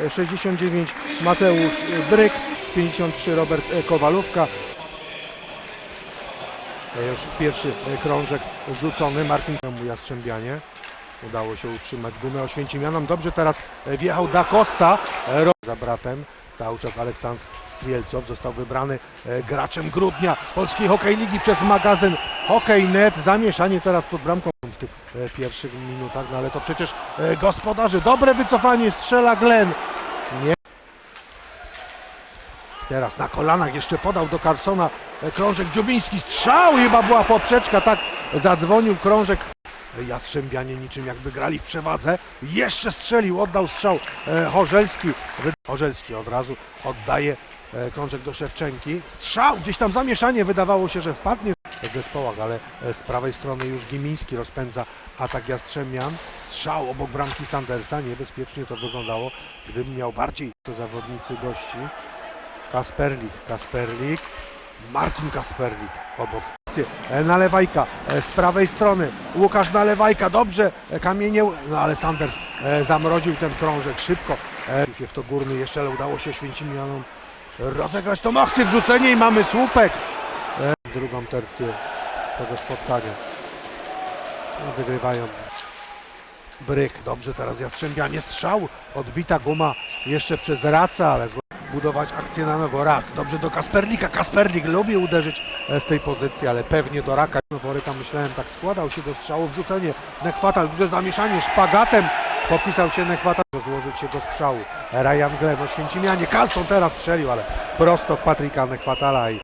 e, 69 Mateusz Bryk, 53 Robert e, Kowalówka. E, Już pierwszy e, krążek rzucony, Martin Jastrzębianie. Udało się utrzymać gumę Oświęcimianom. Dobrze teraz wjechał Da Costa za bratem. Cały czas Aleksandr Strielcow został wybrany graczem grudnia Polskiej Hokej Ligi przez magazyn Hokej.net. Zamieszanie teraz pod bramką pierwszych minutach, no ale to przecież e, gospodarze. Dobre wycofanie, strzela Glenn. Nie. Teraz na kolanach jeszcze podał do Carsona e, krążek Dziubiński. Strzał chyba była poprzeczka, tak zadzwonił krążek. Jastrzębianie niczym jakby grali w przewadze. Jeszcze strzelił, oddał strzał e, Chorzelski. Chorzelski od razu oddaje krążek do Szewczenki. Strzał, gdzieś tam zamieszanie, wydawało się, że wpadnie w zespołach, ale z prawej strony już Gimiński rozpędza atak Jastrzębian. Strzał obok bramki Sandersa, niebezpiecznie to wyglądało, gdybym miał bardziej to zawodnicy gości. Kasperlik, Kasperlik, Marcin Kasperlik obok. E, Nalewajka e, z prawej strony, Łukasz Nalewajka, dobrze, e, kamienie, no ale Sanders zamroził ten krążek szybko. Się w to górny jeszcze, ale udało się Święcimianom rozegrać tą akcję, wrzucenie i mamy słupek. Drugą tercję tego spotkania. Wygrywają. Bryk, dobrze teraz Jastrzębianie, strzał, odbita guma jeszcze przez Raca, ale budować akcję na nowo. Rac, dobrze do Kasperlika, Kasperlik lubi uderzyć z tej pozycji, ale pewnie do Raka. Woryka myślałem, tak składał się do strzału, wrzucenie, Nekwatal, duże zamieszanie, szpagatem. Popisał się Nekwatal, złożyć się do strzału. Ryan Glenn, Oświęcimianie, Carlson teraz strzelił, ale prosto w Patryka Nekwatala i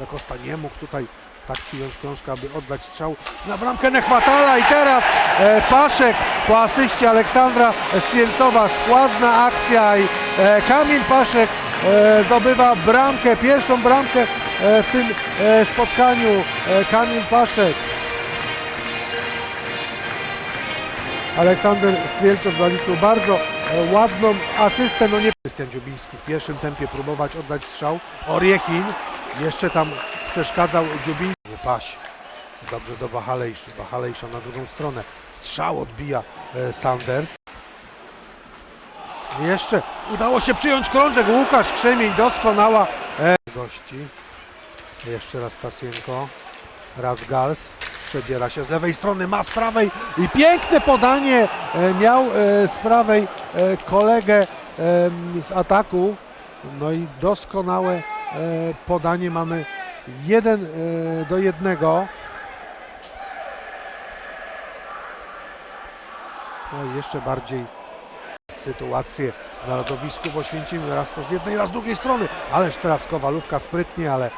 Da Costa nie mógł tutaj tak przyjąć krążka, aby oddać strzał na bramkę Nechwatala i teraz e, Paszek po asyście Aleksandra Strielcowa, składna akcja i e, Kamil Paszek e, zdobywa bramkę, pierwszą bramkę e, w tym e, spotkaniu. E, Kamil Paszek. Aleksander Strielcow zaliczył bardzo e, ładną asystę. No nie Krystian Dziubiński w pierwszym tempie próbować oddać strzał. Oriechin jeszcze tam przeszkadzał Dziubiński. Nie paś. Dobrze do Bachalejszy. Bachalejsza na drugą stronę. Strzał odbija e, Sanders. Jeszcze udało się przyjąć krążek. Łukasz Krzemień doskonała e, gości. Jeszcze raz Stasienko. Raz Gals. Przedziera się z lewej strony, ma z prawej i piękne podanie e, miał z prawej kolegę z ataku. No i doskonałe podanie mamy jeden e, do jednego. No i jeszcze bardziej sytuację na lodowisku w Oświęcimiu. Raz to z jednej, raz z drugiej strony. Ależ teraz Kowalówka sprytnie, ale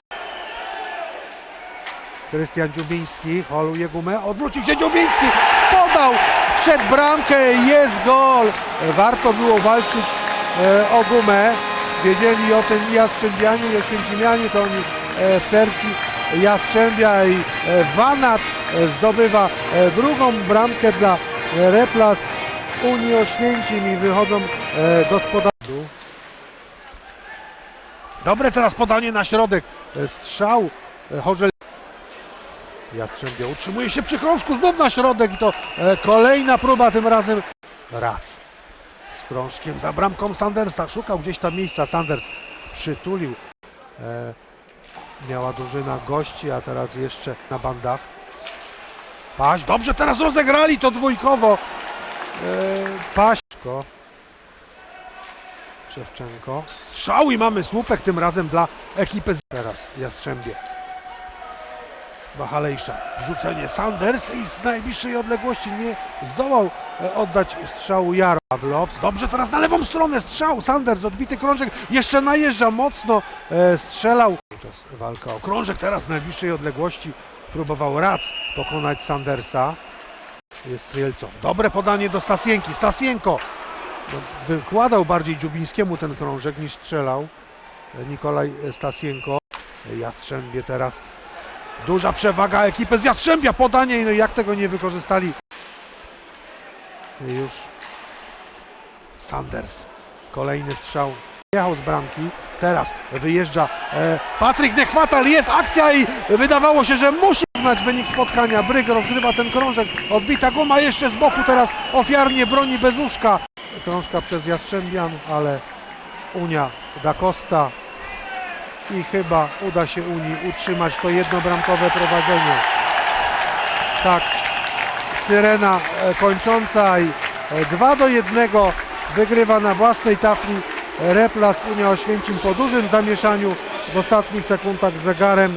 Krystian Dziubiński holuje gumę, odwrócił się Dziubiński, podał przed bramkę, jest gol. Warto było walczyć e, o gumę. Wiedzieli o tym i Jastrzębianie i Oświęcimianie, to oni e, w tercji Jastrzębia i e, Wanat e, zdobywa drugą bramkę dla Replast. Unii Oświęcim i wychodzą gospodarze. Dobre teraz podanie na środek, strzał Chorzel Jastrzębia utrzymuje się przy krążku, znów na środek i to kolejna próba, tym razem Rac krążkiem za bramką Sandersa. Szukał gdzieś tam miejsca, Sanders przytulił. E, miała drużyna gości, a teraz jeszcze na bandach. Paś, dobrze teraz rozegrali to dwójkowo. E, Paśko. Szewczenko. Strzał i mamy słupek tym razem dla ekipy. Teraz Jastrzębie. Bachalejsza. Rzucenie Sanders i z najbliższej odległości nie zdołał e, oddać strzału Jaro. Pawlows. Dobrze, teraz na lewą stronę strzał. Sanders, odbity krążek. Jeszcze najeżdża mocno. E, strzelał. Walka o krążek. Teraz z najbliższej odległości próbował Rac pokonać Sandersa. Jest Strielcow. Dobre podanie do Stasienki. Stasienko no, wykładał bardziej Dziubińskiemu ten krążek niż strzelał. E, Nikolaj Stasienko. Jastrzębie teraz Duża przewaga ekipy z Jastrzębia, podanie, no i jak tego nie wykorzystali. Już Sanders, kolejny strzał, jechał z bramki, teraz wyjeżdża e, Patryk Nechwatal, jest akcja i wydawało się, że musi znać wynik spotkania. Bryg rozgrywa ten krążek, odbita guma jeszcze z boku, teraz ofiarnie broni Bezuszka. krążka przez Jastrzębian, ale Unia da Costa i chyba uda się Unii utrzymać to jednobramkowe prowadzenie. Tak, Syrena e, kończąca i 2 do 1 wygrywa na własnej tafli Replast Unia Oświęcim po dużym zamieszaniu w ostatnich sekundach z zegarem